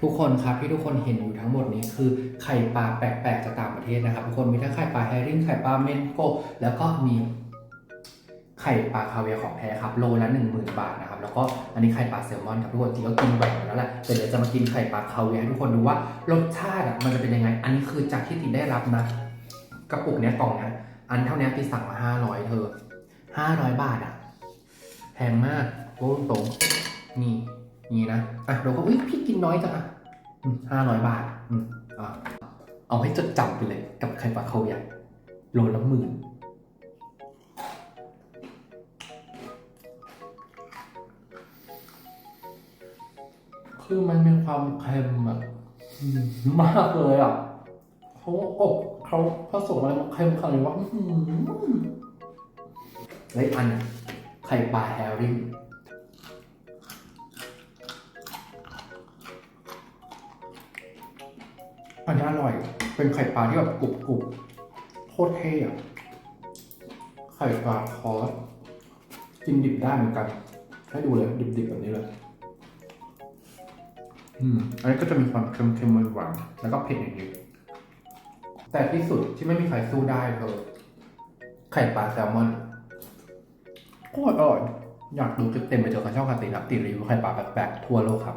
ทุกคนครับที่ทุกคนเห็นอยู่ทั้งหมดนี้คือไข่ปลาแปลกๆจากต่างประเทศนะครับทุกคนมีทั้งไข่ปลาแฮริ่งไข่ปลาเมนโกแล้วก็มีไข่ปลาคาเวียของแท้ครับโลละหนึ่งหมื่นบาทนะครับแล้วก็อันนี้ไข่ปลาแซลมอนครับทุกคนจริงก็กินแหว่งแล้วแหละแต่เดี๋ยวจะมากินไข่ปลาคาเวียให้ทุกคนดูว่ารสชาติอะมันจะเป็นยังไง อันนี้คือจากที่ติได้รับนะกระปุกเนี้ยกล่องเนี้ยอันเท่านี้ติดสั่งมาห้าร้อยเธอห้าร้อยบาทอะแพงมากโอ้ตรงนี่ นี่นะอะเราก็อุ้ยพี่กินน้อยจังอะห้าร้อยบาทอืมอะเอาให้จดจำไปเลย กับไข่ปลาเขาใหญ่โลละหมื่นคือมันมีความเค็มแบบมากเลยอะเขาอบเขาผสมอะไรมาเค็มขนาดนี้ว่าอื้อหือและอีกอันไข่ปลาแฮริ่ง อันนี้อร่อย เป็นไข่ปลาที่แบบกรุบกรุบโคตรเท่อะไข่ปลาคอสกินดิบได้เหมือนกัน ให้ดูเลยดิบๆแบบนี้เลยอืมอันนี้ก็จะมีความเค็มๆหวานๆแล้วก็เผ็ดนิดๆแต่ที่สุดที่ไม่มีใครสู้ได้คือไข่ปลาแซลมอนโคตรอร่อยอยากดูคลิปเต็มไปเจอกันช่องคาตินับติรีวิวไข่ปลาแปลกๆทั่วโลกครับ